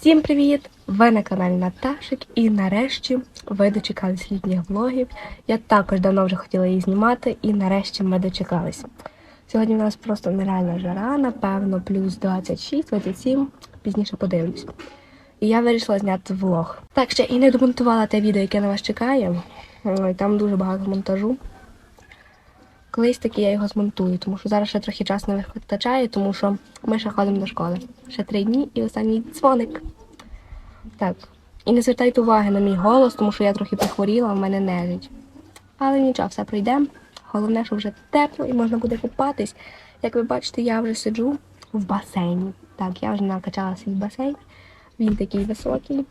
Всім привіт! Ви на каналі Наташик і нарешті ви дочекались літніх влогів. Я також давно вже хотіла її знімати, і нарешті ми дочекались. Сьогодні у нас просто нереальна жара, напевно, плюс 26-27, пізніше подивлюсь. І я вирішила зняти влог. Так, ще і не домонтувала те відео, яке на вас чекає. Там дуже багато монтажу. Колись таки я його змонтую, тому що зараз ще трохи часу не вистачає, тому що ми ще ходимо до школи. Ще три дні і останній дзвоник. Так. І не звертайте уваги на мій голос, тому що я трохи прихворіла, в мене нежить. Але нічого, все пройде. Головне, що вже тепло і можна буде купатись. Як ви бачите, я вже сиджу в басейні. Так, я вже накачала свій басейн. Він такий високий,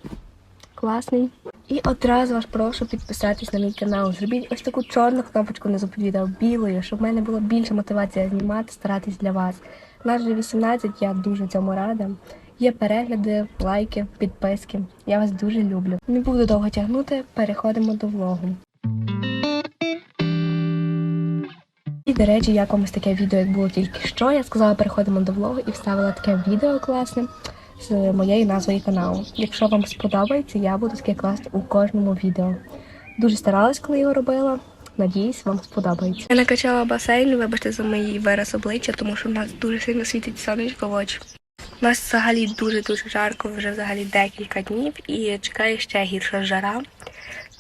класний. І одразу вас прошу підписатись на мій канал. Зробіть ось таку чорну кнопочку під відео білою, щоб в мене було більше мотивація знімати, старатись для вас. Нас вже 18, я дуже цьому рада. Є перегляди, лайки, підписки. Я вас дуже люблю. Не буду довго тягнути, переходимо до влогу. І, до речі, як вам таке відео, як було тільки що, я сказала, переходимо до влогу і вставила таке відео класне з моєю назвою каналу. Якщо вам сподобається, я буду таке класти у кожному відео. Дуже старалась, коли його робила. Надіюсь, вам сподобається. Я накачала басейн, вибачте за мій вираз обличчя, тому що в нас дуже сильно світить сонечко в очі. У нас взагалі дуже-дуже жарко, вже взагалі декілька днів і чекає ще гірша жара,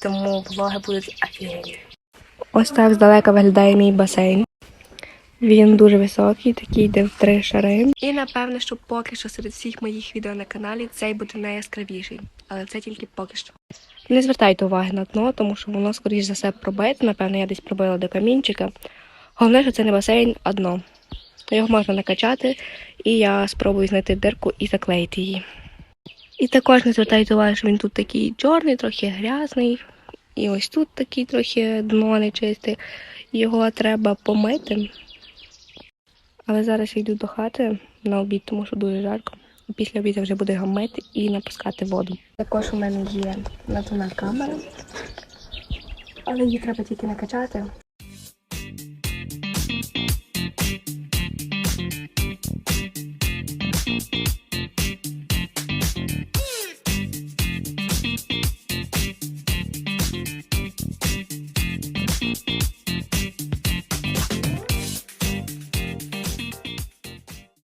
тому влоги будуть офігенні. Ось так здалека виглядає мій басейн. Він дуже високий, такий йде в три шари. І напевно, що поки що серед всіх моїх відео на каналі цей буде найяскравіший. Але це тільки поки що. Не звертайте уваги на дно, тому що воно, скоріш за все, пробите. Напевно, я десь пробила до камінчика. Головне, що це не басейн, а дно. Його можна накачати, і я спробую знайти дирку і заклеїти її. І також не звертайте уваги, що він тут такий чорний, трохи грязний. І ось тут такий трохи дно нечисте. Його треба помити. Але зараз я йду до хати на обід, тому що дуже жарко. Після обіду вже буду гамити і напускати воду. Також у мене є надувна камера, але її треба тільки накачати.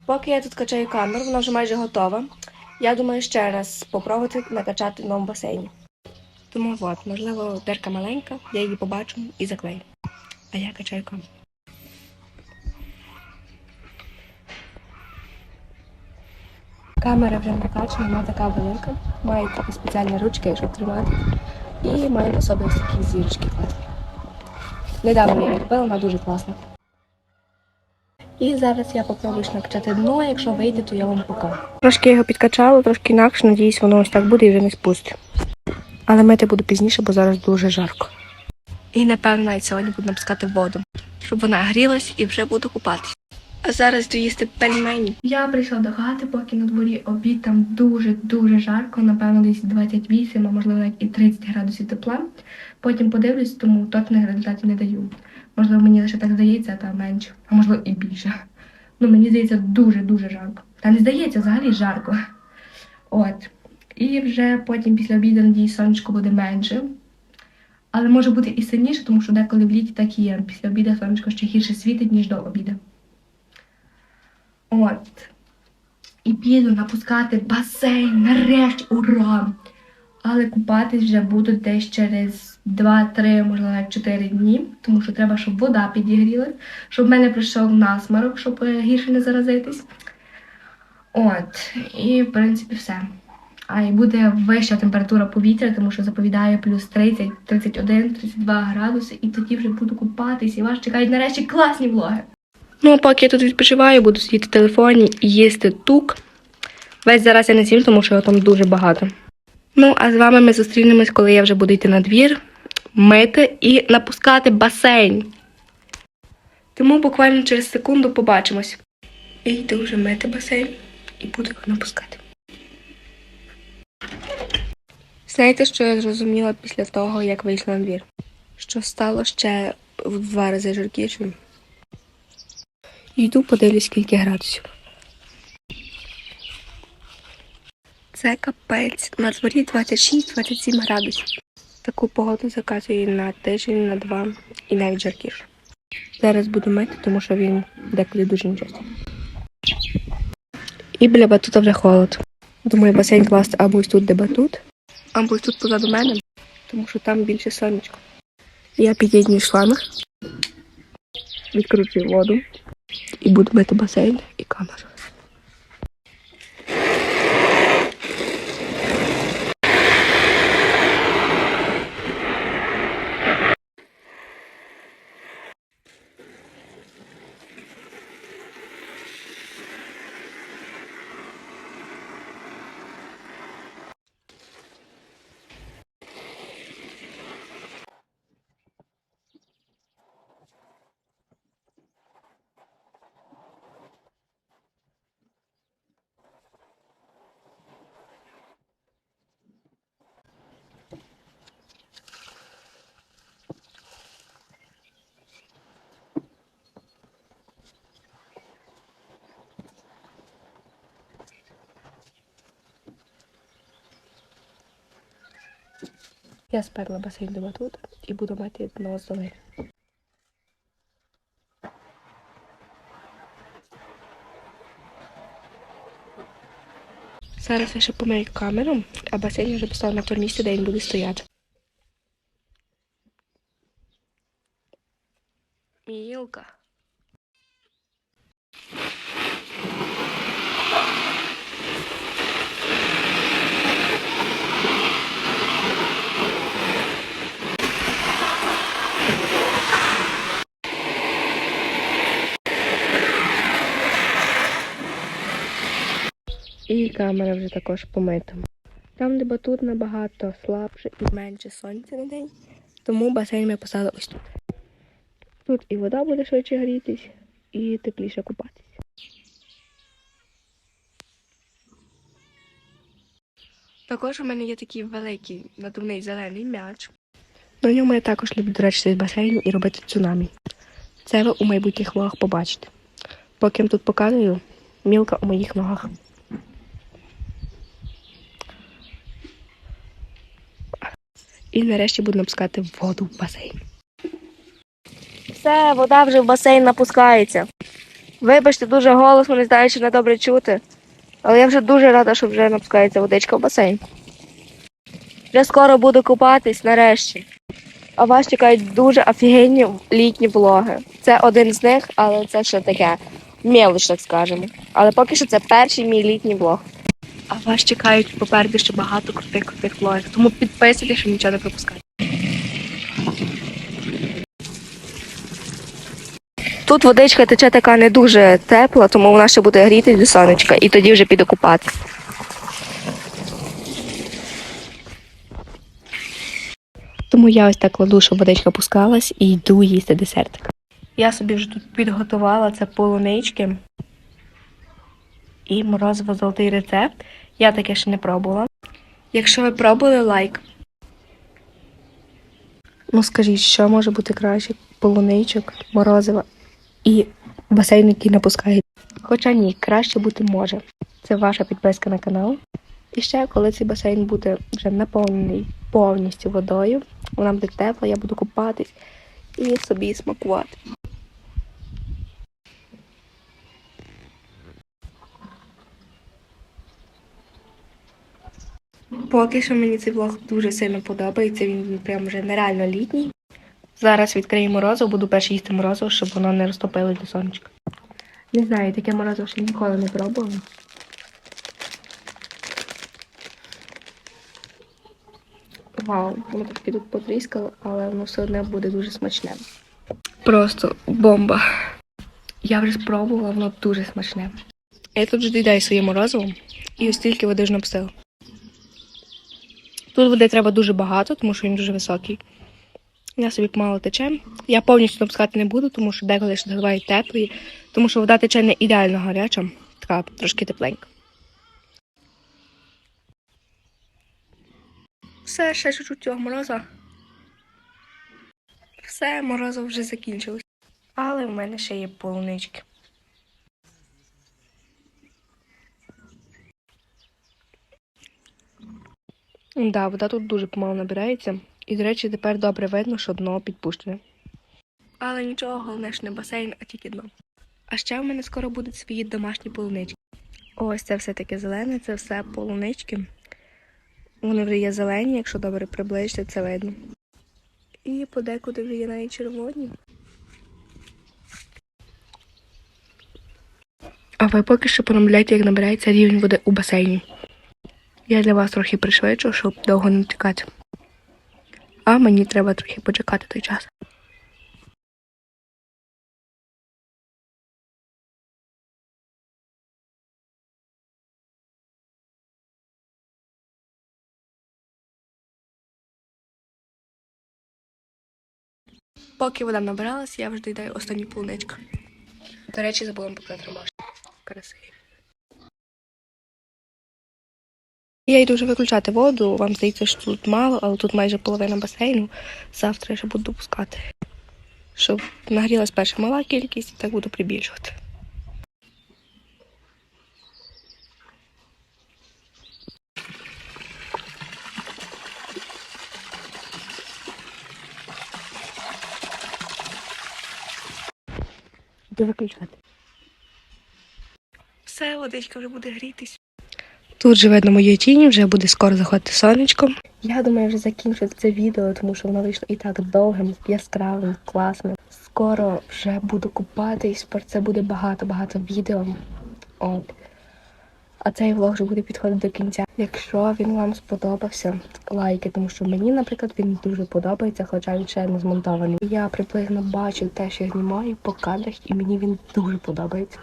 Поки я тут качаю камеру, вона вже майже готова. Я думаю ще раз спробувати накачати в новому басейні. Тому от, можливо, дирка маленька, я її побачу і заклею. А я качаю камеру. Камера вже накачана, вона така велика, має такі спеціальні ручки, щоб тримати. І має по собі такі зірочки. Недавно я її купила, вона дуже класна. І зараз я попробую накачати дно, якщо вийде, то я вам покажу. Трошки його підкачала, трошки інакше, надіюсь, воно ось так буде і вже не спустить. Але мити буду пізніше, бо зараз дуже жарко. І напевно навіть сьогодні буду напускати воду, щоб вона грілась і вже буду купатися. А зараз йду їсти пельмені. Я прийшла до хати, поки на дворі обід там дуже-дуже жарко, напевно, десь 28, а можливо навіть і 30 градусів тепла. Потім подивлюсь, тому точних результатів не даю. Можливо, мені лише так здається, та менше, а можливо і більше. Ну, мені здається, дуже-дуже жарко. Та не здається, взагалі жарко. От. І вже потім після обіду, надіюсь, сонечко буде менше. Але може бути і сильніше, тому що деколи в літі так і є. Після обіду сонечко ще гірше світить, ніж до обіду. От. І піду напускати басейн, нарешті, ура! Але купатись вже буду десь через 2-3, можливо, навіть 4 дні, тому що треба, щоб вода підігрілась, щоб в мене прийшов насморок, щоб е, гірше не заразитись. От, і в принципі все. А і буде вища температура повітря, тому що заповідає плюс 30, 31, 32 градуси, і тоді вже буду купатись, і вас чекають нарешті класні влоги. Ну, а поки я тут відпочиваю, буду сидіти в телефоні і їсти тук. Весь зараз я не сім, тому що його там дуже багато. Ну, а з вами ми зустрінемось, коли я вже буду йти на двір, мити і напускати басейн. Тому буквально через секунду побачимось. І йду вже мити басейн і буду його напускати. Знаєте, що я зрозуміла після того, як вийшла на двір? Що стало ще в два рази жаркішим. Йду, подивлюсь, скільки градусів. Це капець. На дворі 26-27 градусів. Таку погоду заказує на тиждень, на два і навіть жаркіше. Зараз буду мити, тому що він деколи дуже нечистий. І біля батута вже холод. Думаю, басейн класти або ось тут, де батут, або ось тут позаду мене, тому що там більше сонечко. Я під'єднюю шланг, відкручую воду і буду мити басейн і камеру. Я сперла басейн до батута і буду мати дно з долини. Зараз я ще помию камеру, а басейн вже поставила на тому місці, де він буде стояти. Мілка. І камера вже також помита. Там, де батут набагато слабше і менше сонця на день, тому басейн ми поставили ось тут. Тут і вода буде швидше грітись, і тепліше купатись. Також у мене є такий великий надувний зелений м'яч. На ньому я також люблю дурачитись з басейну і робити цунамі. Це ви у майбутніх влогах побачите. Поки я тут показую, мілка у моїх ногах. І нарешті буду напускати воду в басейн. Все, вода вже в басейн напускається. Вибачте, дуже голосно, не знаю, чи не добре чути. Але я вже дуже рада, що вже напускається водичка в басейн. Вже скоро буду купатись нарешті. А вас чекають дуже офігенні літні влоги. Це один з них, але це ще таке мелоч, так скажемо. Але поки що це перший мій літній влог. А вас чекають попереду ще багато крутих крутих влогів. Тому підписуйтесь, щоб нічого не пропускати. Тут водичка тече така не дуже тепла, тому вона ще буде гріти до сонечка, і тоді вже піду купати. Тому я ось так кладу, щоб водичка пускалась, і йду їсти десертик. Я собі вже тут підготувала це полунички і морозиво золотий рецепт. Я таке ще не пробувала. Якщо ви пробували, лайк. Ну скажіть, що може бути краще? Полуничок, морозива і басейн, який напускає. Хоча ні, краще бути може. Це ваша підписка на канал. І ще, коли цей басейн буде вже наповнений повністю водою, вона буде тепла, я буду купатись і собі смакувати. Поки що мені цей влог дуже сильно подобається, він прям вже нереально літній. Зараз відкрию морозиво, буду перше їсти морозиво, щоб воно не розтопило до сонечка. Не знаю, таке морозиво ще ніколи не пробувала. Вау, воно трошки тут потріскало, але воно все одно буде дуже смачне. Просто бомба. Я вже спробувала, воно дуже смачне. Я тут вже доїдаю своє морозиво і ось тільки води ж написала. Тут води треба дуже багато, тому що він дуже високий. Я собі помало тече. Я повністю напускати не буду, тому що деколи ще заливаю теплої, тому що вода тече не ідеально гаряча, така трошки тепленька. Все, ще чуть-чуть цього мороза. Все, морозо вже закінчилось. Але в мене ще є полунички. Да, вода тут дуже помало набирається. І, до речі, тепер добре видно, що дно підпущене. Але нічого, головне, що не басейн, а тільки дно. А ще в мене скоро будуть свої домашні полунички. Ось це все таке зелене, це все полунички. Вони вже є зелені, якщо добре приближити, це видно. І подекуди вже є навіть червоні. А ви поки що понаблюдайте, як набирається рівень води у басейні. Я для вас трохи пришвидшу, щоб довго не чекати. А мені треба трохи почекати той час. Поки вода набиралась, я вже доїдаю останню полуничку. До речі, забула показати ромашки. Красиві. Я йду вже виключати воду. Вам здається, що тут мало, але тут майже половина басейну. Завтра я ще буду допускати. Щоб нагрілась перша мала кількість, і так буду прибільшувати. Йду виключати. Все, водичка вже буде грітись. Тут же видно мої тіні, вже буде скоро заходити сонечко. Я думаю, вже закінчу це відео, тому що воно вийшло і так довгим, яскравим, класним. Скоро вже буду купатись, про це буде багато-багато відео. От. А цей влог вже буде підходити до кінця. Якщо він вам сподобався, лайки, тому що мені, наприклад, він дуже подобається, хоча він ще не змонтований. Я приблизно бачу те, що я знімаю по кадрах, і мені він дуже подобається.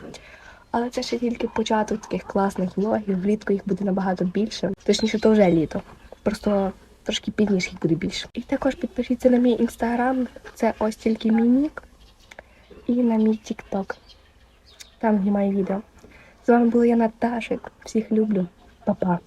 Але це ще тільки початок таких класних влогів. Влітку їх буде набагато більше. Точніше, то вже літо. Просто трошки пізніше їх буде більше. І також підпишіться на мій інстаграм. Це ось тільки мій нік. І на мій тікток. Там знімаю відео. З вами була я Наташик. Всіх люблю. Па-па.